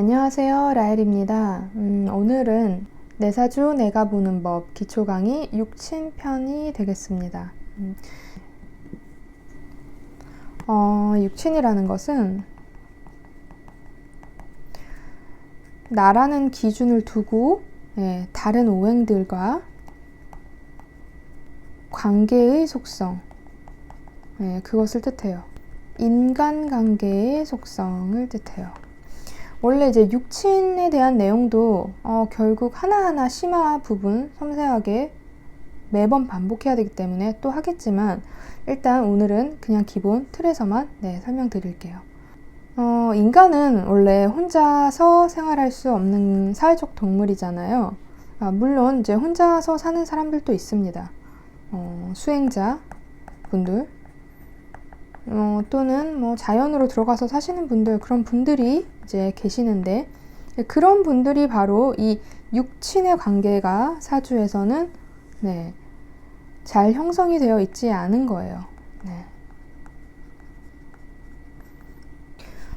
네, 안녕하세요. 라엘입니다. 음, 오늘은 내 사주 내가 보는 법 기초 강의 6친 편이 되겠습니다. 음, 어, 육친이라는 것은 나라는 기준을 두고 예, 다른 오행들과 관계의 속성, 예, 그것을 뜻해요. 인간관계의 속성을 뜻해요. 원래 이제 육친에 대한 내용도 어, 결국 하나하나 심화 부분 섬세하게 매번 반복해야 되기 때문에 또 하겠지만 일단 오늘은 그냥 기본 틀에서만 네, 설명드릴게요. 어, 인간은 원래 혼자서 생활할 수 없는 사회적 동물이잖아요. 아, 물론 이제 혼자서 사는 사람들도 있습니다. 어, 수행자 분들 어, 또는 뭐 자연으로 들어가서 사시는 분들 그런 분들이 이제 계시는데 그런 분들이 바로 이 육친의 관계가 사주에서는 네, 잘 형성이 되어 있지 않은 거예요. 네.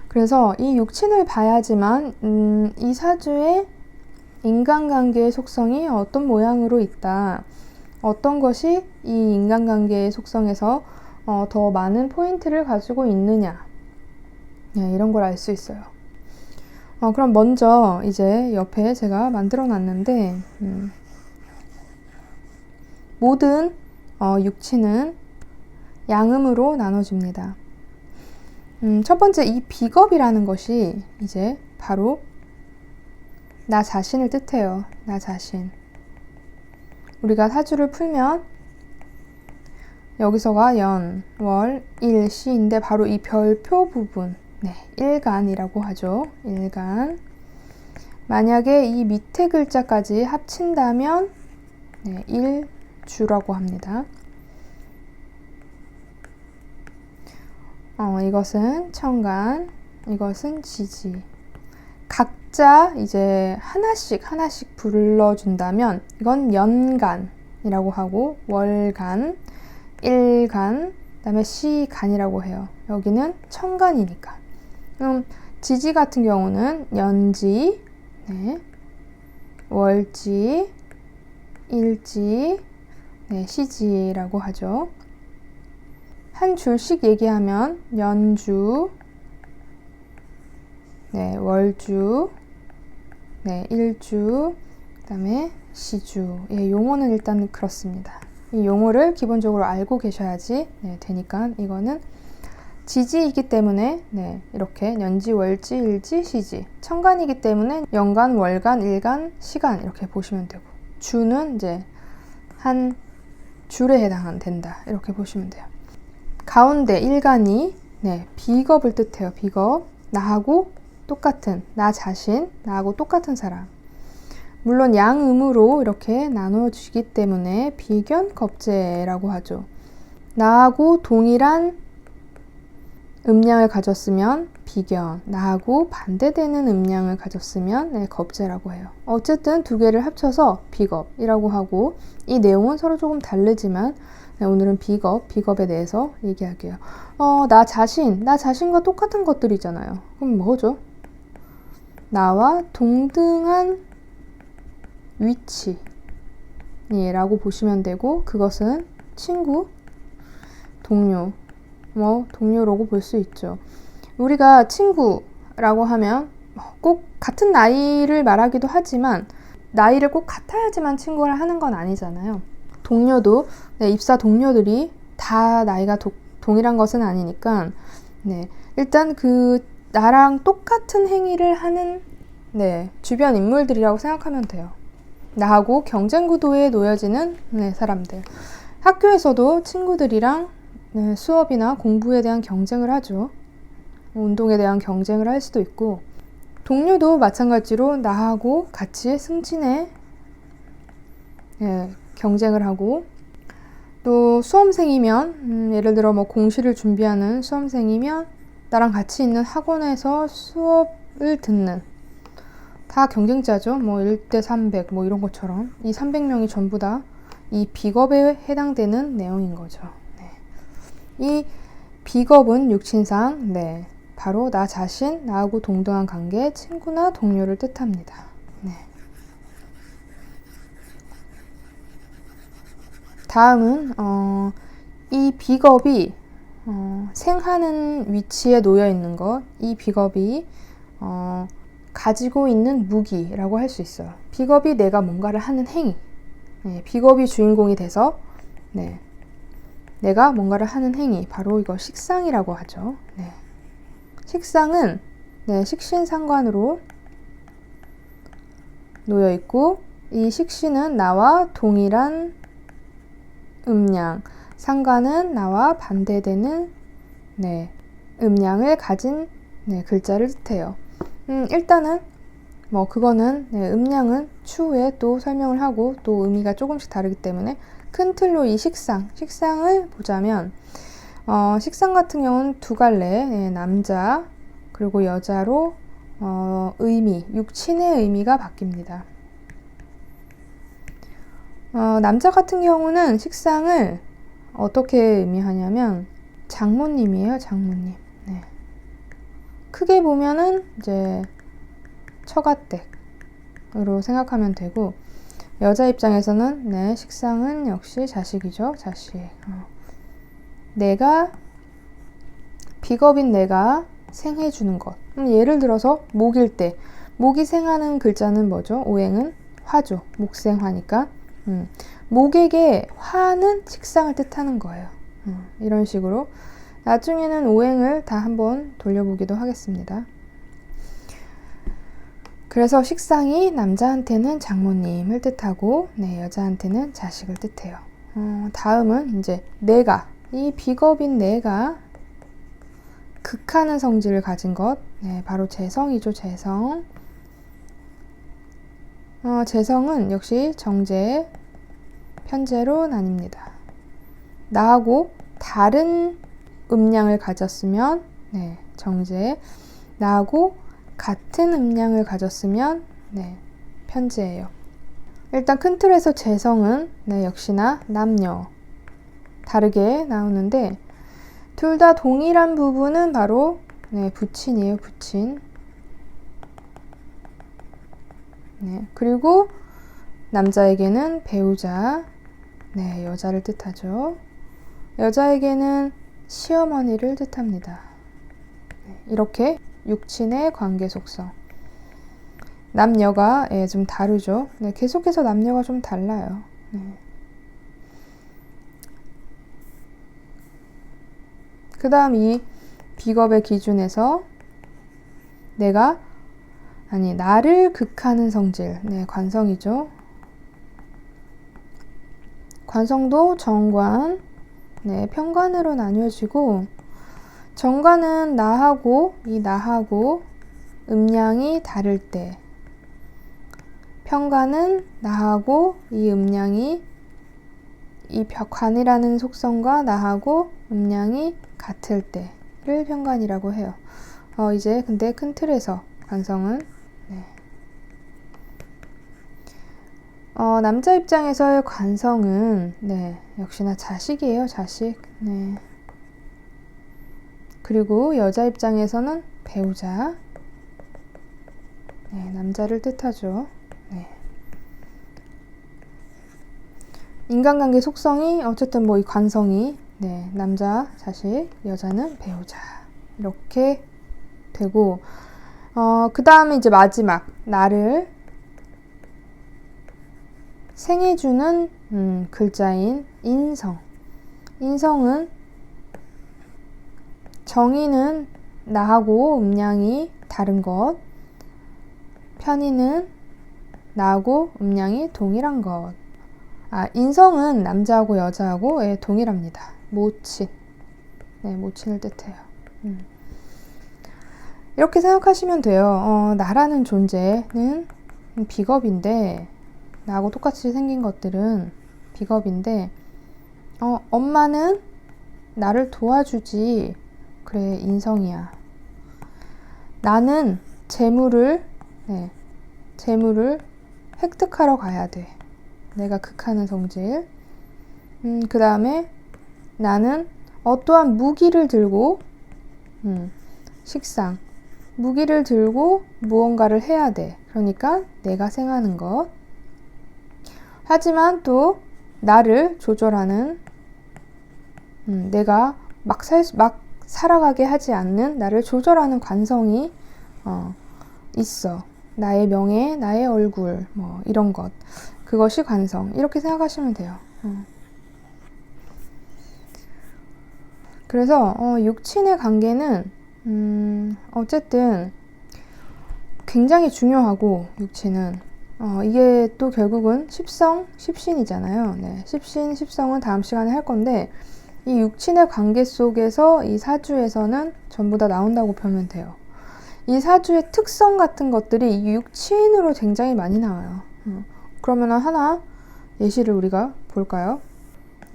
그래서 이 육친을 봐야지만 음, 이 사주의 인간관계의 속성이 어떤 모양으로 있다. 어떤 것이 이 인간관계의 속성에서 어, 더 많은 포인트를 가지고 있느냐. 네, 이런 걸 알 수 있어요. 어, 그럼 먼저 이제 옆에 제가 만들어 놨는데, 음, 모든 어, 육치는 양음으로 나눠집니다. 음, 첫 번째 이 비겁이라는 것이 이제 바로 나 자신을 뜻해요. 나 자신. 우리가 사주를 풀면 여기서가 연, 월, 일, 시인데 바로 이 별표 부분, 네, 일간이라고 하죠. 일간. 만약에 이 밑에 글자까지 합친다면 네, 일주라고 합니다. 어, 이것은 청간, 이것은 지지. 각자 이제 하나씩 하나씩 불러준다면 이건 연간이라고 하고 월간, 일간, 그다음에 시간이라고 해요. 여기는 청간이니까. 그럼 지지 같은 경우는 연지, 네, 월지, 일지, 네, 시지라고 하죠. 한 줄씩 얘기하면 연주, 네, 월주, 네, 일주, 그다음에 시주. 예, 용어는 일단 그렇습니다. 이 용어를 기본적으로 알고 계셔야지 네, 되니까 이거는 지지이기 때문에 네, 이렇게 연지, 월지, 일지, 시지. 천간이기 때문에 연간, 월간, 일간, 시간 이렇게 보시면 되고 주는 이제 한 줄에 해당 된다 이렇게 보시면 돼요. 가운데 일간이 네, 비겁을 뜻해요. 비겁. 나하고 똑같은 나 자신, 나하고 똑같은 사람. 물론 양음으로 이렇게 나눠주기 때문에 비견 겁제라고 하죠. 나하고 동일한 음량을 가졌으면 비견, 나하고 반대되는 음량을 가졌으면 네, 겁제라고 해요. 어쨌든 두 개를 합쳐서 비겁이라고 하고 이 내용은 서로 조금 다르지만 네, 오늘은 비겁, 비겁에 대해서 얘기할게요. 어, 나 자신, 나 자신과 똑같은 것들이잖아요. 그럼 뭐죠? 나와 동등한 위치라고 보시면 되고 그것은 친구, 동료, 뭐 동료라고 볼 수 있죠. 우리가 친구라고 하면 꼭 같은 나이를 말하기도 하지만 나이를 꼭 같아야지만 친구를 하는 건 아니잖아요. 동료도 네, 입사 동료들이 다 나이가 도, 동일한 것은 아니니까 네, 일단 그 나랑 똑같은 행위를 하는 네, 주변 인물들이라고 생각하면 돼요. 나하고 경쟁 구도에 놓여지는 네, 사람들. 학교에서도 친구들이랑 네, 수업이나 공부에 대한 경쟁을 하죠. 운동에 대한 경쟁을 할 수도 있고, 동료도 마찬가지로 나하고 같이 승진에 네, 경쟁을 하고, 또 수험생이면, 음, 예를 들어 뭐 공시를 준비하는 수험생이면 나랑 같이 있는 학원에서 수업을 듣는 다 경쟁자죠. 뭐 1대 300, 뭐 이런 것처럼. 이 300명이 전부 다 이 비겁에 해당되는 내용인 거죠. 네. 이 비겁은 육친상, 네. 바로 나 자신, 나하고 동등한 관계, 친구나 동료를 뜻합니다. 네. 다음은 어, 이 비겁이 어, 생하는 위치에 놓여 있는 것, 이 비겁이 어, 가지고 있는 무기라고 할 수 있어요. 비겁이 내가 뭔가를 하는 행위, 네, 비겁이 주인공이 돼서 네, 내가 뭔가를 하는 행위, 바로 이거 식상이라고 하죠. 네. 식상은 네, 식신상관으로 놓여 있고 이 식신은 나와 동일한 음량, 상관은 나와 반대되는 네, 음량을 가진 네, 글자를 뜻해요. 음, 일단은 뭐 그거는 네, 음량은 추후에 또 설명을 하고 또 의미가 조금씩 다르기 때문에 큰 틀로 이 식상, 식상을 보자면 어, 식상 같은 경우는 두 갈래, 네, 남자 그리고 여자로 어, 의미, 육친의 의미가 바뀝니다. 어, 남자 같은 경우는 식상을 어떻게 의미하냐면 장모님이에요, 장모님. 네. 크게 보면은 이제 처가댁으로 생각하면 되고 여자 입장에서는 네, 식상은 역시 자식이죠, 자식. 어. 내가 비겁인 내가 생해 주는 것. 음, 예를 들어서 목일 때 목이 생하는 글자는 뭐죠? 오행은 화죠. 목생화니까. 음, 목에게 화는 식상을 뜻하는 거예요. 음, 이런 식으로 나중에는 오행을 다 한번 돌려보기도 하겠습니다. 그래서 식상이 남자한테는 장모님을 뜻하고 네, 여자한테는 자식을 뜻해요. 어, 다음은 이제 내가 이 비겁인 내가 극하는 성질을 가진 것 네, 바로 재성이죠 재성. 어, 재성은 역시 정제, 편제로 나뉩니다. 나하고 다른 음량을 가졌으면 네, 정제, 나하고 같은 음량을 가졌으면 네, 편제예요. 일단 큰 틀에서 재성은 네, 역시나 남녀 다르게 나오는데 둘 다 동일한 부분은 바로 네, 부친이에요, 부친. 네, 그리고 남자에게는 배우자, 네, 여자를 뜻하죠. 여자에게는 시어머니를 뜻합니다. 네, 이렇게 육친의 관계 속성. 남녀가 예, 좀 다르죠. 네, 계속해서 남녀가 좀 달라요. 네. 그 다음 이 비겁의 기준에서 내가 아니 나를 극하는 성질 네 관성이죠 관성도 정관 네 편관으로 나뉘어지고 정관은 나하고 이 나하고 음량이 다를 때 편관은 나하고 이 음량이 이 관이라는 속성과 나하고 음량이 같을 때를 편관이라고 해요. 어, 이제 근데 큰 틀에서 관성은 네. 어, 남자 입장에서의 관성은 네, 역시나 자식이에요, 자식. 네. 그리고 여자 입장에서는 배우자. 네, 남자를 뜻하죠. 네. 인간관계 속성이 어쨌든 뭐 이 관성이 네, 남자 자식, 여자는 배우자 이렇게 되고 어, 그 다음에 이제 마지막, 나를 생해주는 음, 글자인 인성. 인성은 정의는 나하고 음량이 다른 것, 편의는 나하고 음량이 동일한 것. 아, 인성은 남자하고 여자하고 예, 동일합니다. 모친. 네, 모친을 뜻해요. 음. 이렇게 생각하시면 돼요. 어, 나라는 존재는 비겁인데, 나하고 똑같이 생긴 것들은 비겁인데, 어, 엄마는 나를 도와주지. 그래, 인성이야. 나는 재물을, 네, 재물을 획득하러 가야 돼. 내가 극하는 성질. 음, 그 다음에 나는 어떠한 무기를 들고, 음, 식상. 무기를 들고 무언가를 해야 돼. 그러니까 내가 생하는 것. 하지만 또 나를 조절하는 음, 내가 막, 살, 막 살아가게 하지 않는 나를 조절하는 관성이 어, 있어. 나의 명예, 나의 얼굴, 뭐 이런 것. 그것이 관성. 이렇게 생각하시면 돼요. 어. 그래서 어, 육친의 관계는 음, 어쨌든 굉장히 중요하고 육친은 어, 이게 또 결국은 십성, 십신이잖아요. 네, 십신, 십성은 다음 시간에 할 건데 이 육친의 관계 속에서 이 사주에서는 전부 다 나온다고 보면 돼요. 이 사주의 특성 같은 것들이 이 육친으로 굉장히 많이 나와요. 어, 그러면 하나 예시를 우리가 볼까요?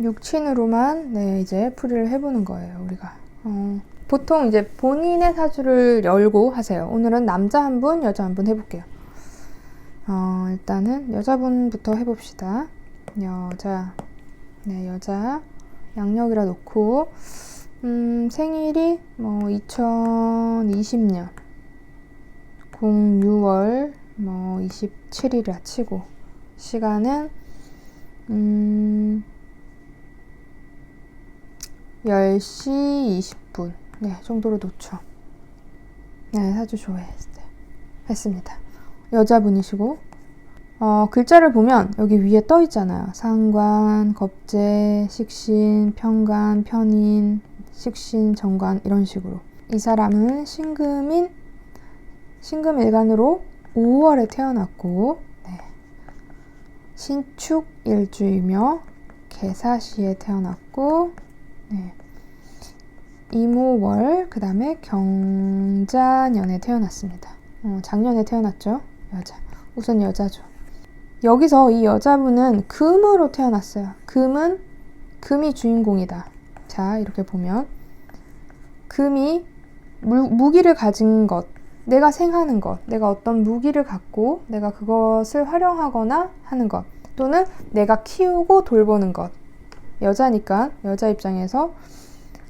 육친으로만 네, 이제 풀이를 해보는 거예요, 우리가. 어, 보통 이제 본인의 사주를 열고 하세요. 오늘은 남자 한 분, 여자 한 분 해볼게요. 어, 일단은 여자분부터 해봅시다. 여자, 네, 여자. 양력이라 놓고, 음, 생일이 뭐 2020년 06월 뭐 27일이라 치고, 시간은, 음, 10시 20분. 네, 정도로 놓죠. 네, 사주 좋아했어요. 했습니다. 여자분이시고, 어, 글자를 보면 여기 위에 떠 있잖아요. 상관, 겁재, 식신, 평관, 편인, 식신, 정관 이런 식으로. 이 사람은 신금인, 신금일간으로 5월에 태어났고, 네. 신축 일주이며 개사시에 태어났고, 네. 이모월, 그 다음에 경자년에 태어났습니다. 어, 작년에 태어났죠. 여자. 우선 여자죠. 여기서 이 여자분은 금으로 태어났어요. 금은 금이 주인공이다. 자, 이렇게 보면 금이 무, 무기를 가진 것, 내가 생하는 것, 내가 어떤 무기를 갖고 내가 그것을 활용하거나 하는 것, 또는 내가 키우고 돌보는 것. 여자니까 여자 입장에서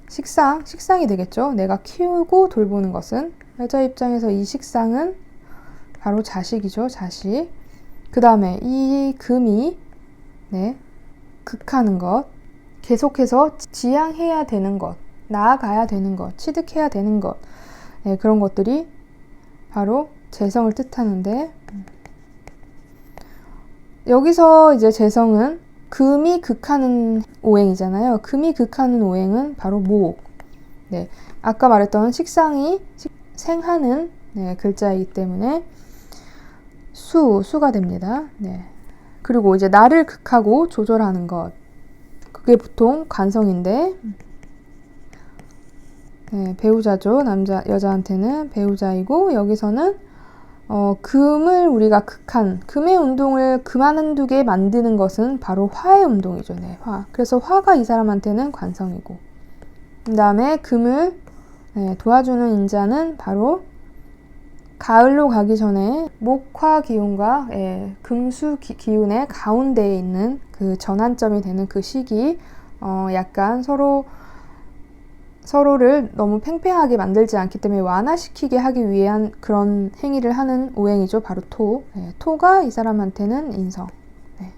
식상, 식상이 되겠죠. 내가 키우고 돌보는 것은 여자 입장에서 이 식상은 바로 자식이죠. 자식. 그 다음에 이 금이 네, 극하는 것, 계속해서 지향해야 되는 것, 나아가야 되는 것, 취득해야 되는 것, 네, 그런 것들이 바로 재성을 뜻하는데 여기서 이제 재성은 금이 극하는 오행이잖아요. 금이 극하는 오행은 바로 목. 네, 아까 말했던 식상이 생하는 네, 글자이기 때문에 수, 수가 됩니다. 네. 그리고 이제 나를 극하고 조절하는 것. 그게 보통 관성인데, 네, 배우자죠. 남자, 여자한테는 배우자이고, 여기서는, 어, 금을 우리가 극한, 금의 운동을 그만두게 만드는 것은 바로 화의 운동이죠. 네, 화. 그래서 화가 이 사람한테는 관성이고, 그 다음에 금을 네, 도와주는 인자는 바로 가을로 가기 전에 목화 기운과 예, 금수 기, 운의 가운데에 있는 그 전환점이 되는 그 시기, 어, 약간 서로 서로를 너무 팽팽하게 만들지 않기 때문에 완화시키게 하기 위한 그런 행위를 하는 오행이죠. 바로 토. 예, 토가 이 사람한테는 인성. 네,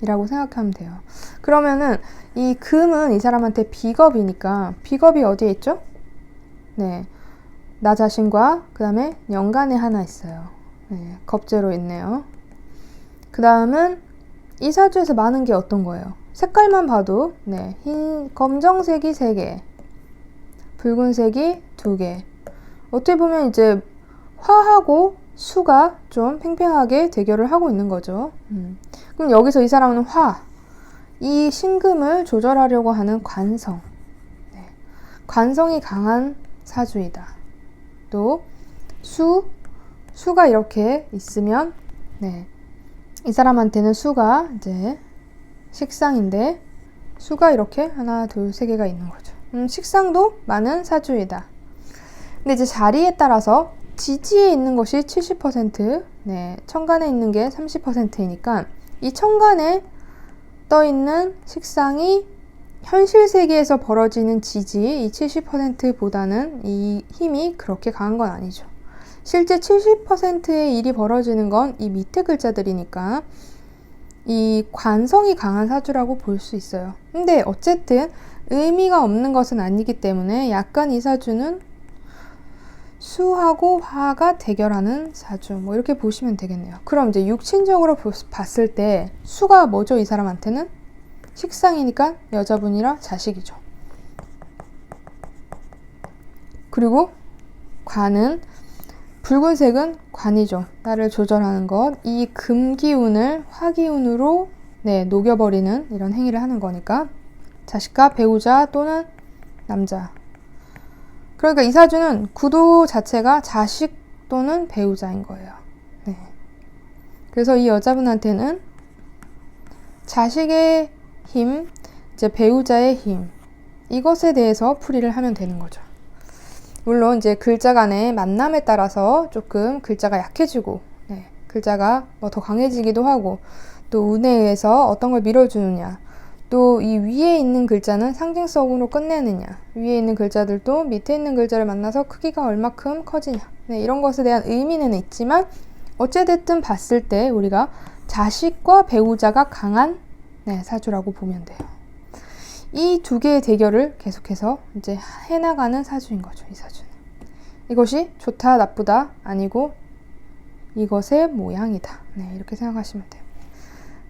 이라고 생각하면 돼요. 그러면은 이 금은 이 사람한테 비겁이니까 비겁이 어디에 있죠? 네. 나 자신과 그 다음에 연간에 하나 있어요. 네, 겁제로 있네요. 그 다음은 이 사주에서 많은 게 어떤 거예요? 색깔만 봐도 네, 흰 검정색이 3개, 붉은색이 2개. 어떻게 보면 이제 화하고 수가 좀 팽팽하게 대결을 하고 있는 거죠. 음. 그럼 여기서 이 사람은 화, 이 신금을 조절하려고 하는 관성. 네. 관성이 강한 사주이다. 또 수, 수가 이렇게 있으면 네. 이 사람한테는 수가 이제 식상인데 수가 이렇게 하나, 둘, 세 개가 있는 거죠. 음, 식상도 많은 사주이다. 근데 이제 자리에 따라서 지지에 있는 것이 70%, 네, 천간에 있는 게 30%이니까 이 천간에 떠 있는 식상이 현실 세계에서 벌어지는 지지 이 70%보다는 이 힘이 그렇게 강한 건 아니죠. 실제 70%의 일이 벌어지는 건 이 밑에 글자들이니까 이 관성이 강한 사주라고 볼 수 있어요. 근데 어쨌든 의미가 없는 것은 아니기 때문에 약간 이 사주는 수하고 화가 대결하는 사주 뭐 이렇게 보시면 되겠네요. 그럼 이제 육친적으로 봤을 때 수가 뭐죠 이 사람한테는 식상이니까 여자분이라 자식이죠. 그리고 관은 붉은색은 관이죠. 나를 조절하는 것. 이 금기운을 화기운으로 네, 녹여버리는 이런 행위를 하는 거니까 자식과 배우자 또는 남자. 그러니까 이 사주는 구도 자체가 자식 또는 배우자인 거예요. 네. 그래서 이 여자분한테는 자식의 힘, 이제 배우자의 힘, 이것에 대해서 풀이를 하면 되는 거죠. 물론 이제 글자 간의 만남에 따라서 조금 글자가 약해지고 네, 글자가 뭐 더 강해지기도 하고 또 운에 의해서 어떤 걸 밀어주느냐 또 이 위에 있는 글자는 상징성으로 끝내느냐 위에 있는 글자들도 밑에 있는 글자를 만나서 크기가 얼마큼 커지냐 네, 이런 것에 대한 의미는 있지만 어찌됐든 봤을 때 우리가 자식과 배우자가 강한 네, 사주라고 보면 돼요. 이 두 개의 대결을 계속해서 이제 해나가는 사주인 거죠, 이 사주는. 이것이 좋다, 나쁘다, 아니고 이것의 모양이다. 네, 이렇게 생각하시면 돼요.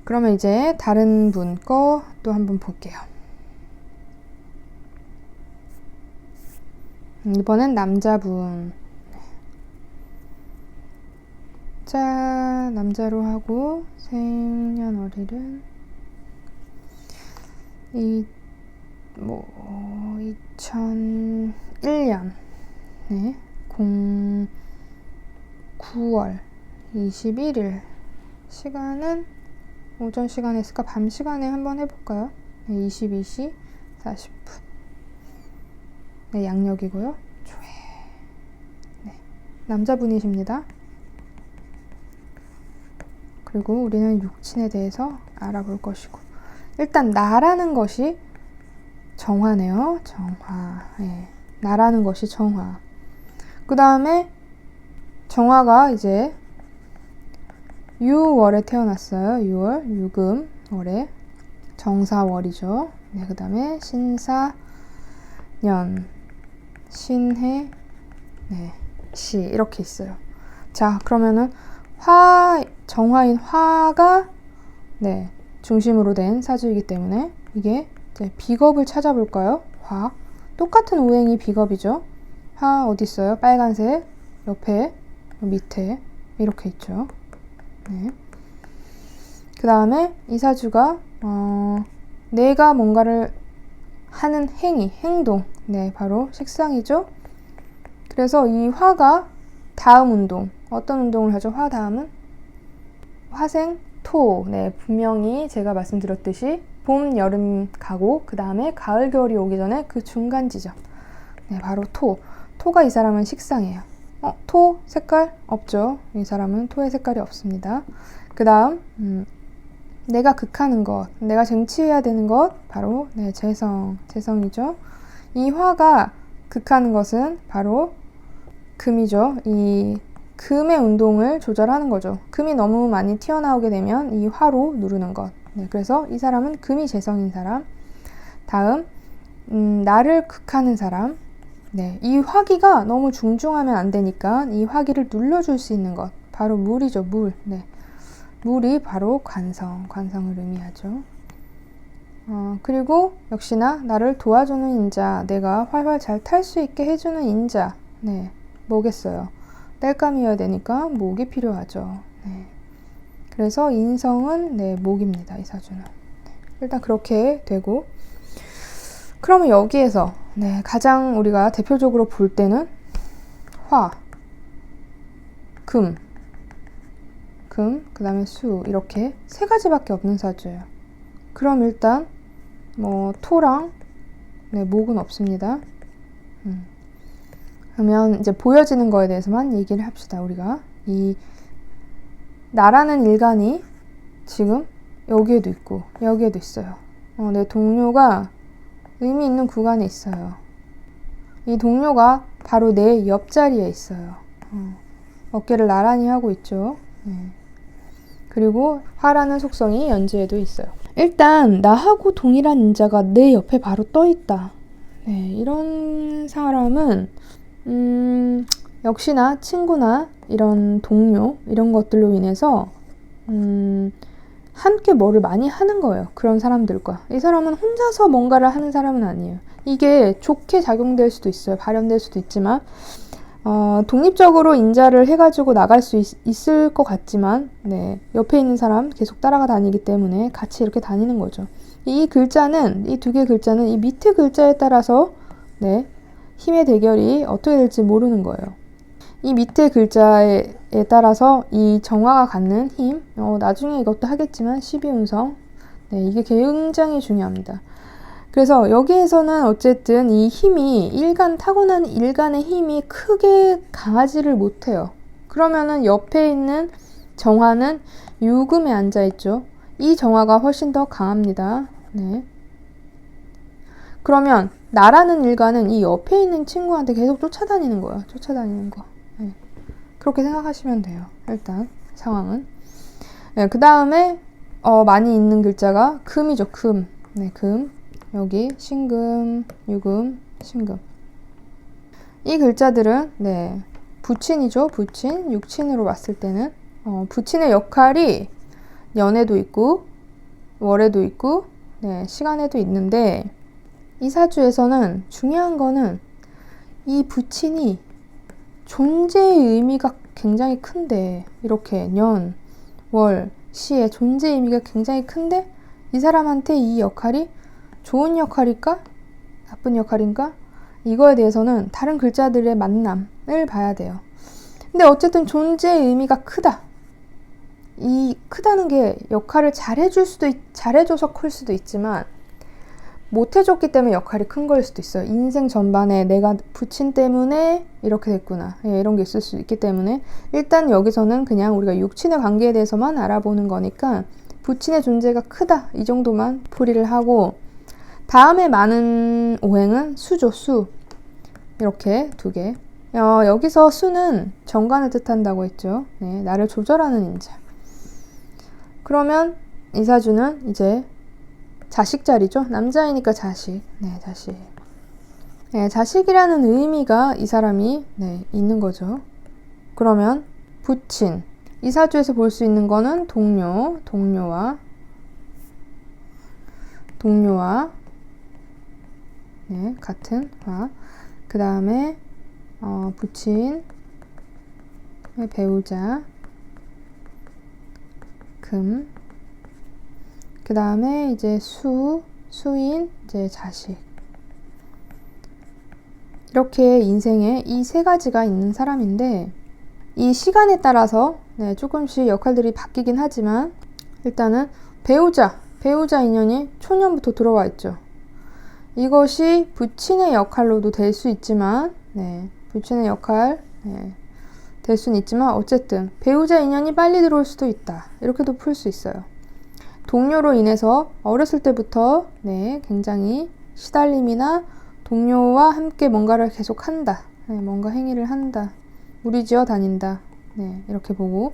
그러면 이제 다른 분 거 또 한번 볼게요. 음, 이번엔 남자분. 네. 자, 남자로 하고 생년월일은 이 뭐 2001년 네, 0 9월 21일 시간은 오전 시간에 있을까 밤 시간에 한번 해볼까요? 네, 22시 40분 네, 양력이고요. 네, 남자분이십니다. 그리고 우리는 육친에 대해서 알아볼 것이고 일단 나라는 것이 정화네요. 정화. 예. 나라는 것이 정화. 그 다음에 정화가 이제 6월에 태어났어요. 6월, 유금 월에 정사월이죠. 네, 그 다음에 신사년, 신해, 네, 시 이렇게 있어요. 자, 그러면은 화 정화인 화가 네 중심으로 된 사주이기 때문에 이게 네, 비겁을 찾아볼까요? 화. 똑같은 오행이 비겁이죠. 화 어디 있어요? 빨간색 옆에 밑에 이렇게 있죠. 네. 그 다음에 이 사주가 어, 내가 뭔가를 하는 행위, 행동, 네 바로 식상이죠. 그래서 이 화가 다음 운동 어떤 운동을 하죠? 화 다음은 화생 토. 네 분명히 제가 말씀드렸듯이 봄, 여름 가고 그 다음에 가을, 겨울이 오기 전에 그 중간 지점. 네, 바로 토. 토가 이 사람은 식상이에요. 어, 토 색깔 없죠. 이 사람은 토의 색깔이 없습니다. 그 다음 음, 내가 극하는 것, 내가 쟁취해야 되는 것 바로 네, 재성, 재성이죠. 이 화가 극하는 것은 바로 금이죠. 이 금의 운동을 조절하는 거죠. 금이 너무 많이 튀어나오게 되면 이 화로 누르는 것. 네, 그래서 이 사람은 금이 재성인 사람. 다음, 음, 나를 극하는 사람. 네, 이 화기가 너무 중중하면 안 되니까 이 화기를 눌러줄 수 있는 것. 바로 물이죠, 물. 네. 물이 바로 관성, 관성을 의미하죠. 어, 그리고 역시나 나를 도와주는 인자, 내가 활활 잘 탈 수 있게 해주는 인자. 네, 뭐겠어요. 땔감이어야 되니까 목이 필요하죠. 네. 그래서 인성은 네, 목입니다. 이 사주는. 네, 일단 그렇게 되고 그러면 여기에서 네, 가장 우리가 대표적으로 볼 때는 화, 금, 금, 그 다음에 수 이렇게 세 가지밖에 없는 사주예요. 그럼 일단 뭐 토랑 네, 목은 없습니다. 음. 그러면 이제 보여지는 거에 대해서만 얘기를 합시다. 우리가 이 나라는 일간이 지금 여기에도 있고 여기에도 있어요. 어, 내 동료가 의미 있는 구간에 있어요. 이 동료가 바로 내 옆자리에 있어요. 어, 어깨를 나란히 하고 있죠. 네. 그리고 화라는 속성이 연지에도 있어요. 일단 나하고 동일한 인자가 내 옆에 바로 떠 있다. 네, 이런 사람은 음, 역시나 친구나 이런 동료 이런 것들로 인해서 음, 함께 뭐를 많이 하는 거예요. 그런 사람들과. 이 사람은 혼자서 뭔가를 하는 사람은 아니에요. 이게 좋게 작용될 수도 있어요. 발현될 수도 있지만, 어, 독립적으로 인자를 해가지고 나갈 수 있, 을것 같지만, 네. 옆에 있는 사람 계속 따라가 다니기 때문에 같이 이렇게 다니는 거죠. 이 글자는, 이 두 개 글자는 이 밑에 글자에 따라서, 네. 힘의 대결이 어떻게 될지 모르는 거예요. 이 밑에 글자에 따라서 이 정화가 갖는 힘, 어, 나중에 이것도 하겠지만 12운성, 네, 이게 굉장히 중요합니다. 그래서 여기에서는 어쨌든 이 힘이 일간, 타고난 일간의 힘이 크게 강하지를 못해요. 그러면은 옆에 있는 정화는 유금에 앉아 있죠. 이 정화가 훨씬 더 강합니다. 네. 그러면 나라는 일간은 이 옆에 있는 친구한테 계속 쫓아다니는 거야. 쫓아다니는 거. 네. 그렇게 생각하시면 돼요. 일단 상황은. 네, 그 다음에 어, 많이 있는 글자가 금이죠. 금. 네, 금. 여기 신금, 유금, 신금. 이 글자들은 네 부친이죠. 부친. 육친으로 봤을 때는 어, 부친의 역할이 연에도 있고 월에도 있고 네, 시간에도 있는데 이 사주에서는 중요한 거는 이 부친이 존재의 의미가 굉장히 큰데 이렇게 년, 월, 시의 존재 의미가 굉장히 큰데 이 사람한테 이 역할이 좋은 역할일까? 나쁜 역할인가? 이거에 대해서는 다른 글자들의 만남을 봐야 돼요. 근데 어쨌든 존재의 의미가 크다. 이 크다는 게 역할을 잘해줄 수도 있, 잘해줘서 클 수도 있지만 못 해줬기 때문에 역할이 큰 걸 수도 있어요. 인생 전반에 내가 부친 때문에 이렇게 됐구나. 예, 이런 게 있을 수 있기 때문에 일단 여기서는 그냥 우리가 육친의 관계에 대해서만 알아보는 거니까 부친의 존재가 크다. 이 정도만 풀이를 하고 다음에 많은 오행은 수죠, 수. 이렇게 두 개. 어, 여기서 수는 정관을 뜻한다고 했죠. 네, 나를 조절하는 인자. 그러면 이사주는 이제 자식 자리죠. 남자이니까 자식. 네, 자식. 네, 자식이라는 의미가 이 사람이 네, 있는 거죠. 그러면 부친. 이 사주에서 볼 수 있는 거는 동료, 동료와 동료와 네, 같은 화. 그 다음에 어, 부친 배우자 금. 그 다음에 이제 수, 수인, 이제 자식. 이렇게 인생에 이 세 가지가 있는 사람인데, 이 시간에 따라서 네, 조금씩 역할들이 바뀌긴 하지만, 일단은 배우자, 배우자 인연이 초년부터 들어와 있죠. 이것이 부친의 역할로도 될 수 있지만, 네, 부친의 역할, 네, 될 수는 있지만, 어쨌든, 배우자 인연이 빨리 들어올 수도 있다. 이렇게도 풀 수 있어요. 동료로 인해서 어렸을 때부터 네, 굉장히 시달림이나 동료와 함께 뭔가를 계속 한다. 네, 뭔가 행위를 한다. 무리지어 다닌다. 네, 이렇게 보고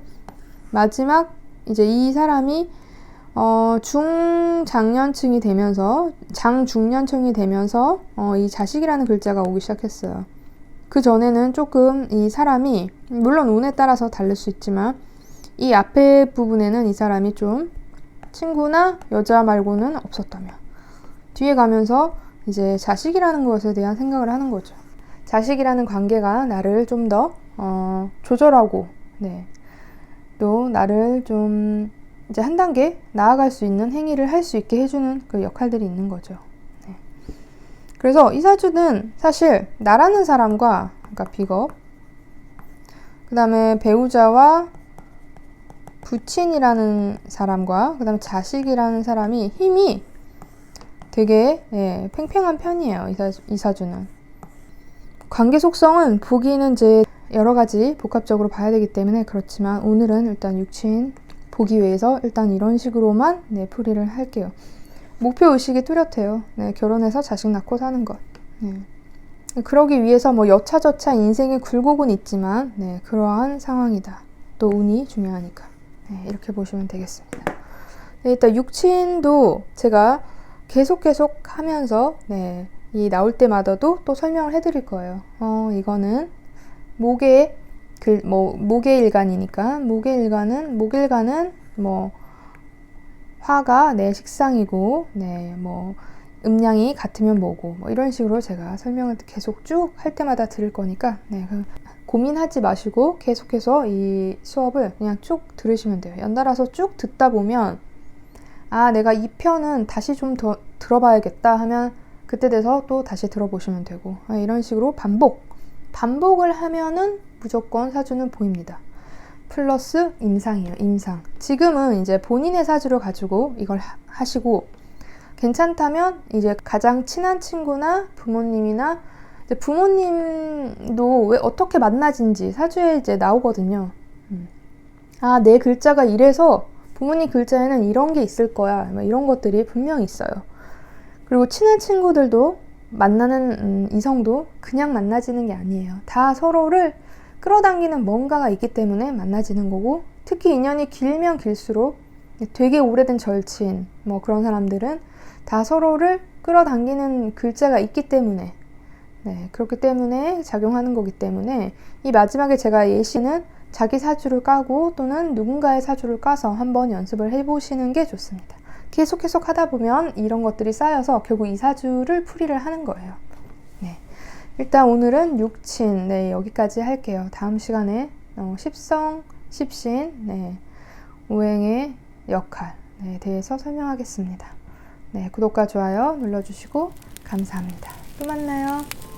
마지막 이제 이 사람이 어, 중장년층이 되면서 장중년층이 되면서 어, 이 자식이라는 글자가 오기 시작했어요. 그 전에는 조금 이 사람이 물론 운에 따라서 다를 수 있지만 이 앞에 부분에는 이 사람이 좀 친구나 여자 말고는 없었다며. 뒤에 가면서 이제 자식이라는 것에 대한 생각을 하는 거죠. 자식이라는 관계가 나를 좀더 어, 조절하고, 네. 또 나를 좀 이제 한 단계 나아갈 수 있는 행위를 할 수 있게 해주는 그 역할들이 있는 거죠. 네. 그래서 이 사주는 사실 나라는 사람과, 그러니까 비겁, 그 다음에 배우자와 부친이라는 사람과 그다음에 자식이라는 사람이 힘이 되게 예, 팽팽한 편이에요. 이사, 이사주는. 관계 속성은 보기는 이제 여러 가지 복합적으로 봐야 되기 때문에 그렇지만 오늘은 일단 육친 보기 위해서 일단 이런 식으로만 네, 풀이를 할게요. 목표 의식이 뚜렷해요. 네, 결혼해서 자식 낳고 사는 것. 네. 그러기 위해서 뭐 여차저차 인생의 굴곡은 있지만 네, 그러한 상황이다. 또 운이 중요하니까 네, 이렇게 보시면 되겠습니다. 네, 일단 육친도 제가 계속 계속 하면서 네, 이 나올 때마다도 또 설명을 해드릴 거예요. 어, 이거는 목의 글, 뭐 목의 일간이니까 목의 일간은 목일간은 뭐 화가 내 식상이고 네뭐 음량이 같으면 뭐고 뭐 이런 식으로 제가 설명을 계속 쭉 할 때마다 들을 거니까 네, 그 고민하지 마시고 계속해서 이 수업을 그냥 쭉 들으시면 돼요. 연달아서 쭉 듣다 보면 아 내가 이 편은 다시 좀 더 들어봐야겠다 하면 그때 돼서 또 다시 들어보시면 되고 아, 이런 식으로 반복 반복을 하면은 무조건 사주는 보입니다. 플러스 임상이에요. 임상. 지금은 이제 본인의 사주를 가지고 이걸 하, 하시고 괜찮다면 이제 가장 친한 친구나 부모님이나 부모님도 왜 어떻게 만나진지 사주에 이제 나오거든요. 음. 아, 내 글자가 이래서 부모님 글자에는 이런 게 있을 거야. 뭐 이런 것들이 분명 있어요. 그리고 친한 친구들도 만나는 음, 이성도 그냥 만나지는 게 아니에요. 다 서로를 끌어당기는 뭔가가 있기 때문에 만나지는 거고 특히 인연이 길면 길수록 되게 오래된 절친 뭐 그런 사람들은 다 서로를 끌어당기는 글자가 있기 때문에 네, 그렇기 때문에 작용하는 거기 때문에 이 마지막에 제가 예시는 자기 사주를 까고 또는 누군가의 사주를 까서 한번 연습을 해보시는 게 좋습니다. 계속 계속 하다 보면 이런 것들이 쌓여서 결국 이 사주를 풀이를 하는 거예요. 네. 일단 오늘은 육친 네, 여기까지 할게요. 다음 시간에 어, 십성, 십신, 네, 오행의 역할에 네, 대해서 설명하겠습니다. 네, 구독과 좋아요 눌러주시고 감사합니다. 또 만나요.